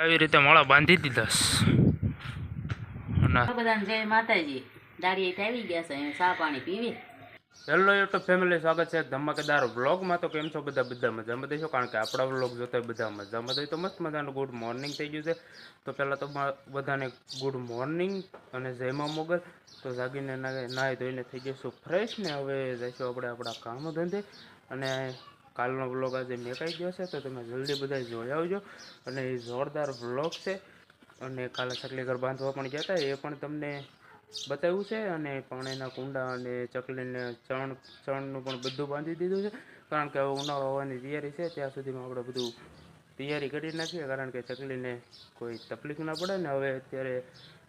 આવી રીતે મોળા બાંધી દીધા બધાને જય માતાજી. દાડીએ આવી ગયા છે અહીં ચા પાણી પીવી. હેલો યુટ્યુબ ફેમિલી સ્વાગત છે ધમાકેદાર વ્લોગમાં. તો કેમ છો બધા? બધા મજામાં દેશો કારણ કે આપણા વ્લોગ જોતા બધા મજામાં હોય. તો મસ્ત મજાનું ગુડ મોર્નિંગ થઈ ગયું છે. તો પહેલાં તો બધાને ગુડ મોર્નિંગ અને જયમાં મોગલ. તો જાગીને ના- નાહી ધોઈને થઈ જઈશું ફ્રેશ ને હવે જઈશું આપણે આપણા કામ ધંધે. અને કાલનો વ્લોગ આજે મેકાઈ ગયો છે, તો તમે જલ્દી બધા જોઈ આવજો. અને એ જોરદાર વ્લોગ છે. અને કાલે ચકલી ઘર બાંધવા પણ ગયા હતા એ પણ તમને બતાવ્યું છે. અને પાણીના કુંડા અને ચકલીને ચણ, ચણનું પણ બધું બાંધી દીધું છે. કારણ કે હવે ઉનાળો હોવાની તૈયારી છે, ત્યાં સુધીમાં આપણે બધું તૈયારી કરી નાખીએ. કારણ કે ચકલીને કોઈ તકલીફ ના પડે ને હવે અત્યારે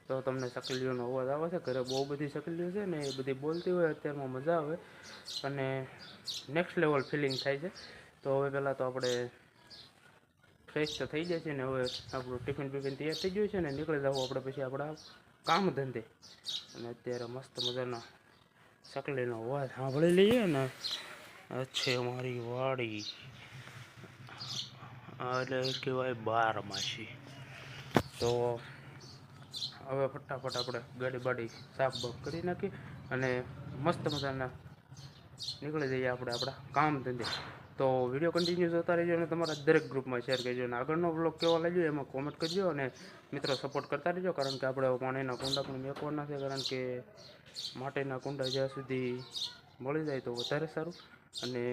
તો તમને સકલીઓનો અવાજ આવે છે? ઘરે બહુ બધી સકલીઓ છે ને એ બધી બોલતી હોય અત્યારમાં મજા આવે. અને નેક્સ્ટ લેવલ ફિલિંગ થાય છે. તો હવે પહેલાં તો આપણે ફ્રેશ તો થઈ જાય છે ને હવે આપણું ટિફિન બિફિન તૈયાર થઈ ગયું છે ને નીકળી જવું આપણે પછી આપણા કામ ધંધે. અને અત્યારે મસ્ત મજાના સકલીનો અવાજ સાંભળી લઈએ ને. છે અમારી વાડી. એટલે કહેવાય બારમાસી. તો હવે ફટાફટ આપણે ગાડી બાડી સાફ બાફ કરી નાખી અને મસ્ત મજાના નીકળી જઈએ આપણે આપણા કામ ધંધે. તો વીડિયો કન્ટિન્યુ જોતા રહેજો અને તમારા દરેક ગ્રુપમાં શેર કરજો અને આગળનો બ્લોગ કેવો લાગ્યો એમાં કોમેન્ટ કરજો અને મિત્રો સપોર્ટ કરતા રહેજો કારણ કે આપણે પાણીના કુંડા પણ મેકવાના છે કારણ કે માટીના કુંડા જ્યાં સુધી મળી જાય તો વધારે સારું. અને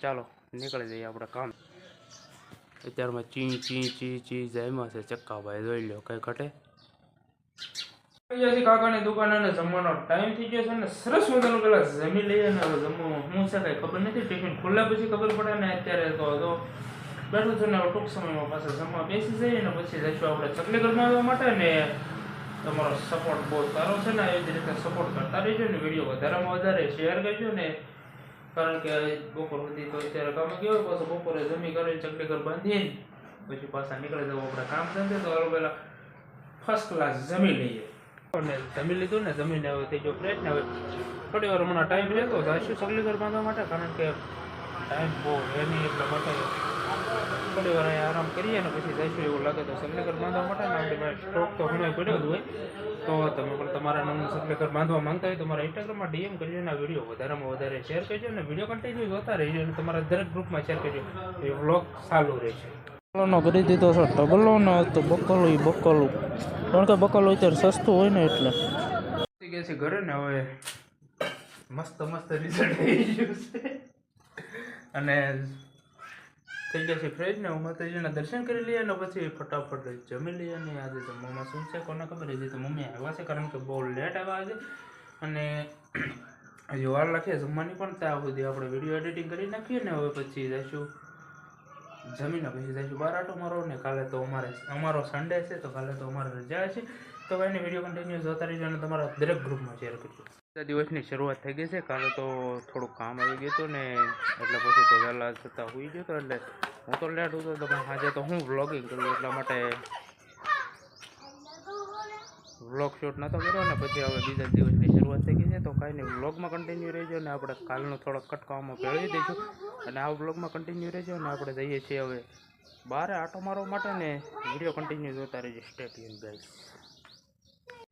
ચાલો નીકળી જઈએ આપણે કામ. અત્યારમાં ચી ચી ચી ચી જાયમાં છે ચક્કાભાઈ, જોઈ લો કંઈ ઘટે. અહીંયાથી કાકાની દુકાન અને જમવાનો ટાઈમ થઈ ગયો છે ને સરસ મજાનું પેલા જમી લઈએ ને હવે જમવું હું છે કઈ ખબર નથી, ટિફિન ખુલ્લા પછી ખબર પડે ને અત્યારે તો હતો બેઠું છું ને ટૂંક સમયમાં પાછા જમવા બેસી જઈએ ને પછી જઈશું આપણે ચકલી ગરમાવવા માટે ને તમારો સપોર્ટ બહુ સારો છે ને એવી રીતે સપોર્ટ કરતા રહેજો ને વીડિયો વધારેમાં વધારે શેર કરજો ને. કારણ કે બપોર સુધી તો અત્યારે કામ ગયો પાછો બપોરે જમી કરી ચકલી ઘર બાંધીએ પછી પાછા નીકળી જવું આપણે કામ ધંધે. તો હાલો પહેલા ફર્સ્ટ ક્લાસ જમી લઈએ. અને જમી લીધું ને જમીને હવે થઈ જો પ્રયત્ન હવે થોડી વાર હમણાં ટાઈમ જઈશું ચકલી ઘર બાંધવા માટે કારણ કે ટાઈમ બહુ એની એટલા માટે. થોડી વાર આરામ કરીએ ને પછી જઈશું એવું લાગે તો ઘર બાંધવા માટે. ને આપણે સ્ટોક તો ઘણો પડ્યો જ હોય. તો તમે પણ તમારા નામનું ઘર બાંધવા માંગતા હોય તો મારા ઇન્સ્ટાગ્રામમાં ડીએમ કરજો આ વીડિયો વધારેમાં વધારે શેર કરજો અને વીડિયો કન્ટિન્યુ જોતા રહેજો અને તમારા દરેક ગ્રુપમાં શેર કરજો. એ વ્લોગ ચાલુ રહેશે. બકલોનો કરી દીધો છે. ટબલો ને, તો બકલો બકલું. કારણ કે બકલું અત્યારે સસ્તું હોય ને એટલે. ગયા છે ઘરે ને હવે મસ્ત મસ્ત રિઝલ્ટ થઈ ગયું છે. અને થઈ ગયા છે ફ્રેજ ને હું માતાજીના દર્શન કરી લઈએ અને પછી ફટાફટ જમી લઈએ અને આજે તો મમ્મા શું છે કોને ખબર? હજી તો મમ્મી આવ્યા છે કારણ કે બહુ લેટ આવ્યા છે અને હજી વાર લાગે જમવાની પણ, ત્યાં સુધી આપણે વીડિયો એડિટિંગ કરી નાખીએ ને હવે પછી જઈશું. જમીને પછી જઈશું બાર આટો મારો ને કાલે તો અમારે અમારો સન્ડે છે, તો કાલે તો અમારે રજા છે. તો ભાઈને વીડિયો કન્ટિન્યુ જોતા રહેજો અને તમારા દરેક ગ્રુપમાં શેર કરજો. દિવસની શરૂઆત થઈ ગઈ છે. કાલે તો થોડુંક કામ આવી ગયું હતું ને, એટલે પછી તો વહેલા છતાં હોઈ ગયો હતો, એટલે હું તો લેટ હતો તો પણ આજે તો હું વ્લોગિંગ કરું એટલા માટે વ્લોગ શૂટ નહોતો કર્યો ને, પછી હવે બીજા દિવસની શરૂઆત થઈ ગઈ છે. તો કાંઈ નહીં વ્લોગમાં કન્ટિન્યુ રહેજો અને આપણે કાલનો થોડોક કટકાવામાં ભેળવી દઈશું. અને આ બ્લોગમાં કન્ટિન્યુ રહેજો અને આપણે જઈએ છીએ હવે બહાર આટો મારવા માટે ને વીડિયો કન્ટિન્યુ જોતા રહેજો. સ્ટેટિયન ગાઈસ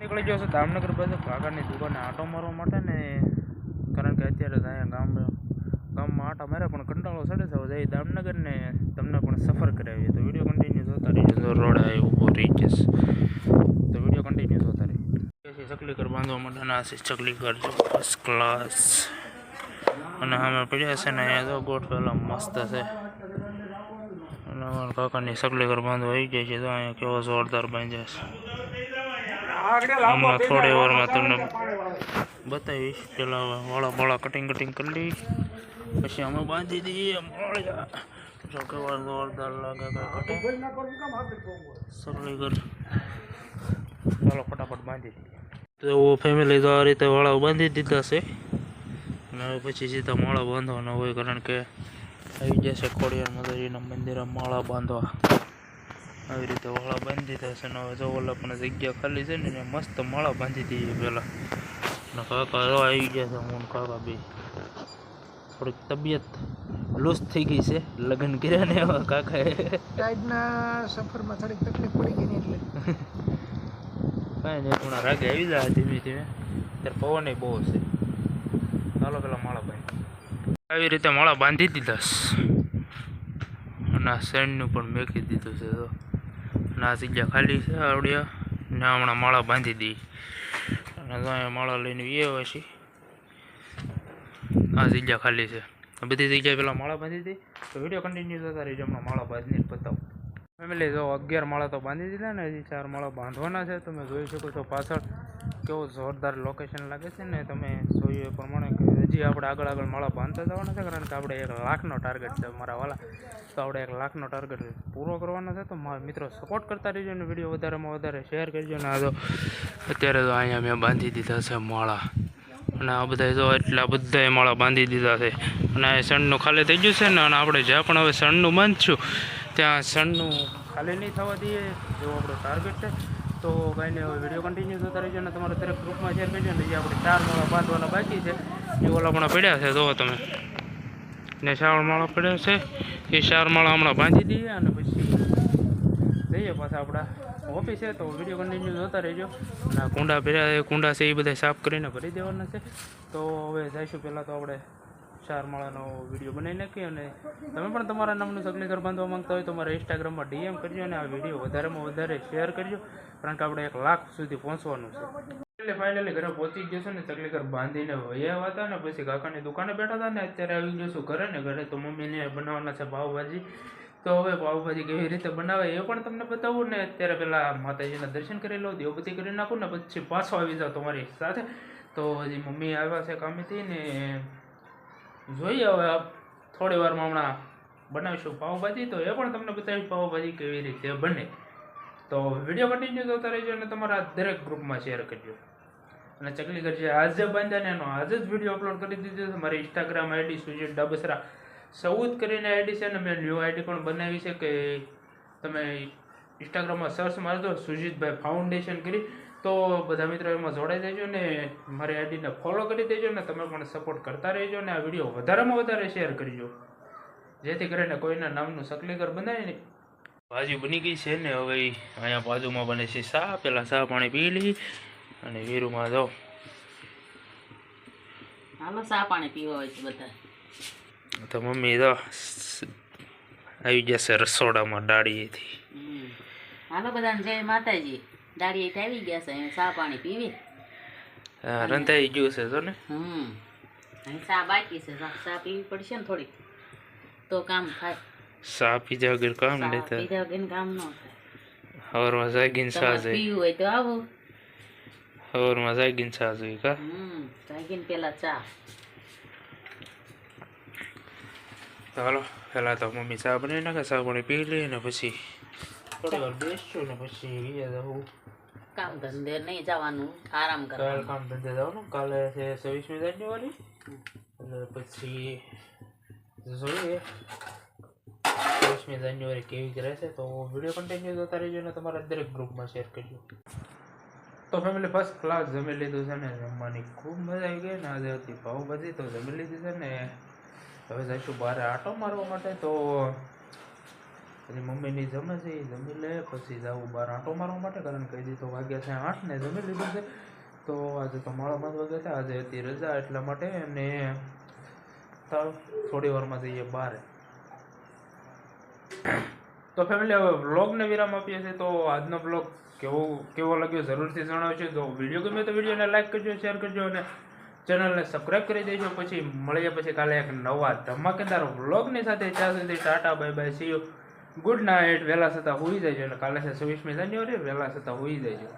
નીકળી ગયો છે દામનગર બાજુ કાકાની દુકાને આટો મારવા માટે ને કારણ કે અત્યારે અહીંયા ગામ ગામમાં આટા મારે પણ કંટાળો સડે છે. જઈ દામનગર ને તમને પણ સફર કરાવીએ. તો વીડિયો કન્ટિન્યુ જોતા રહેજો. રોડ આવી ઊભો રહી જશે, તો વીડિયો કન્ટિન્યુ જોતા રહીએ ચકલી ઘર બાંધવા માટેના છે ચકલી ઘર જો ફર્સ્ટ ક્લાસ અને અમે પડ્યા છે ને અહીંયા તો ગોઠવેલા મસ્ત છે. અને અમારા કાકાની ચકલી ઘર બંધ આવી જાય છે, તો અહીંયા કેવો જોરદાર બાંધ્યા છે. હમણાં થોડી વારમાં તમને બતાવીશ. પેલા વાળા વાળા કટિંગ કટિંગ કરી લઈ. પછી અમે બાંધી દઈએ મળ્યા કેવા જોરદાર લાગે કટિંગ ઘર ચાલો ફટાફટ બાંધી દઈએ. તો ફેમિલી તો આ રીતે વાળા બાંધી દીધા છે. અને હવે પછી સીધા માળા બાંધવાના હોય કારણ કે આવી જશે ખોડિયાર માતાજીના મંદિરે માળા બાંધવા. આવી રીતે વાળા બાંધી દીધા છે ને હવે જો ઓલા પણ જગ્યા ખાલી છે ને મસ્ત માળા બાંધી દઈએ પહેલાં અને કાકા જો આવી ગયા છે હું કાકા બી. થોડીક તબિયત લૂઝ થઈ ગઈ છે લગ્ન કર્યા ને એવા કાકાએ. ટાઈડના સફરમાં થોડીક તકલીફ પડી ગઈ ને એટલે. કાંઈ નહીં થોડા રાગે આવી જાય ધીમે ધીમે. ત્યારે પવન બહુ છે. ચાલો પેલા માળા બાંધી આવી રીતે માળા બાંધી દીધા અને આ સેન્ડનું પણ મેકી દીધું છે તો. અને આ જગ્યા ખાલી છે આવડ્યા. ને હમણાં માળા બાંધી દઈ અને અહીંયા માળા લઈને એ હોય છે. આ જગ્યા ખાલી છે. બધી જગ્યાએ પેલા માળા બાંધી હતી તો વીડિયો કન્ટિન્યુ થતા રહીજો હમણાં માળા બાંધીને બતાવું. ફેમિલી જો અગિયાર માળા તો બાંધી દીધા ને, હજી ચાર માળા બાંધવાના છે. તમે જોઈ શકો છો પાછળ કેવો જોરદાર લોકેશન લાગે છે ને, તમે જોયું એ પ્રમાણે હજી આપણે આગળ આગળ માળા બાંધતા જવાના છે, કારણ કે આપણે એક લાખનો ટાર્ગેટ છે મારા વાલા. તો આપણે એક લાખનો ટાર્ગેટ પૂરો કરવાનો છે. તો મારા મિત્રો સપોર્ટ કરતા રહેજો ને વીડિયો વધારેમાં વધારે શેર કરજો ને. આ તો અત્યારે તો અહીંયા મેં બાંધી દીધા છે માળા. અને આ બધા જો એટલા બધાએ માળા બાંધી દીધા છે. અને આ સણનું ખાલી થઈ ગયું છે ને, અને આપણે જ્યાં પણ હવે સણનું બાંધશું ત્યાં સણનું ખાલી નહીં થવા દઈએ જેવો આપણો ટાર્ગેટ છે. તો ભાઈને હવે વીડિયો કન્ટિન્યુ થતા રહેજો ને તમારા દરેક ગ્રુપમાં શેર કરજો ને જે આપણે ચાર માળા બાંધવાના બાકી છે, એ ઓલા પણ પડ્યા છે, જોવો તમે. ને ચાર માળા પડ્યા છે, એ ચાર માળા હમણાં બાંધી દઈએ અને પછી જઈએ પાછા આપણા ઓફિસે તો વીડિયો કન્ટિન્યુ જોતા રહેજો. અને કુંડા એ કુંડા છે, એ બધા સાફ કરીને ભરી દેવાના છે. તો હવે જઈશું પહેલાં તો આપણે ચાર માળાનો વીડિયો બનાવી નાખી અને તમે પણ તમારા નામનું સગલી ઘર બાંધવા માંગતા હોય તો મારા ઇન્સ્ટાગ્રામમાં ડીએમ કરજો અને આ વીડિયો વધારેમાં વધારે શેર કરજો, કારણ કે આપણે એક લાખ સુધી પહોંચવાનું છે. એટલે ફાઇનલી ઘરે પહોંચી ગયો છું ને ચકલી ઘર બાંધીને વયા હતા ને, પછી કાકાની દુકાને બેઠા હતા ને, અત્યારે આવી ગયો છું ઘરે ને, ઘરે તો મમ્મીને બનાવવાના છે પાવભાજી. તો હવે પાવભાજી કેવી રીતે બનાવે એ પણ તમને બતાવું ને, અત્યારે પેલા માતાજીના દર્શન કરી લઉં દેવપતિ કરી નાખું ને, પછી પાછો આવી જાવ તમારી સાથે. તો હજી મમ્મી આવ્યા છે કામેથી ને જોઈએ હવે થોડી વારમાં હમણાં બનાવીશું પાવભાજી તો એ પણ તમને બતાવીશ પાવભાજી કેવી રીતે બને. તો વીડિયો કન્ટિન્યુ થતા રહેજો અને તમારા દરેક ગ્રુપમાં શેર કરજો. અને ચકલી કરજે, આજે બાંધ્યા એનો આજે જ વીડિયો અપલોડ કરી દીધો છે. મારી ઇન્સ્ટાગ્રામ આઈડી સુજીત ડબસરા. સૌદ કરીને આઈડી છે અને મેં ન્યૂ આઈડી પણ બનાવી છે કે તમે ઇન્સ્ટાગ્રામમાં સર્ચ મારજો. સુજીતભાઈ ફાઉન્ડેશન કરી. તો બધા મિત્રો એમાં જોડાઈ દેજો ને મારી આઈડીને ફોલો કરી દેજો ને તમે પણ સપોર્ટ કરતા રહેજો ને આ વીડિયો વધારેમાં વધારે શેર કરજો. જેથી કરીને કોઈના નામનું સકલીગર બનાવી ને ભાજી બની ગઈ છે ને હવે અહીંયા બાજુમાં બને છે સા પેલા સા પાણી પી લઈ અને વીરુમાં જાઓ. હાલો ચા પાણી પીવા હોય છે બધા. તો મમ્મી તો આવી ગયા છે રસોડામાં ડાળીએથી. હાલો બધાને જય માતાજી. દાડી આવી ગયા છે ચા પાણી પીવી. રંધાઈ ગયું છે જો ને. હમ ચા બાકી છે ચા પીવી પડશે ને થોડીક તો કામ થાય. ચા પીધા વગર કામ નહીં થાય. પીધા વગર કામ ન થાય. હવારમાં જાગીને ચા જાય પીવું હોય તો આવો. હવારમાં જાગીને ચા જોઈ કા? હમ જાગીને પેલા ચા. ચાલો હાલો પહેલાં તો મમ્મી ચા બનાવી નાખે ચા પાણી પી લઈએ ને પછી થોડી વાર બેસશું ને પછી ગયા જવું. કામ ધંધે નહીં જવાનું આરામ કરવાનું. કામ ધંધે જવાનું. કાલે છે છવ્વીસમી જાન્યુઆરી. એટલે પછી જોઈએ. છવ્વીસમી જાન્યુઆરી કેવી રહેશે તો વીડિયો કન્ટિન્યુ જોતા રહેજો ને તમારા દરેક ગ્રુપમાં શેર કરજો. તો ફેમિલી ફર્સ્ટ ક્લાસ જમી લીધું છે ને જમવાની ખૂબ મજા આવી ગઈ ને આજે હતી પાઉભાજી તો જમી લીધી છે ને. હવે જઈશું બહાર આટો મારવા માટે તો પછી મમ્મીની જમે છે એ જમી લે, પછી જવું બહાર આંટો મારવા માટે, કારણ કે હજી તો વાગ્યા છે આઠ ને જમી લીધું છે. તો આજે તો માળા પાંચ વાગ્યા છે, આજે હતી રજા, એટલા માટે અને થોડી વારમાં જઈએ બહાર તો ફેમિલી હવે વ્લોગને વિરામ આપીએ છીએ, તો આજનો વ્લોગ કેવો કેવો લાગ્યો જરૂરથી જણાવજો. તો વીડિયો ગમે તો વિડીયોને લાઈક કરજો શેર કરજો અને ચેનલને સબસ્ક્રાઈબ કરી દેજો. પછી મળીએ પછી કાલે એક નવા ધમાકેદાર વ્લોગની સાથે. ત્યાં સુધી tata bye bye see you good night, વહેલા છતાં હોઈ જાય અને કાલે છે છવ્વીસમી જાન્યુઆરી, વહેલા છતાં હોઈ જાય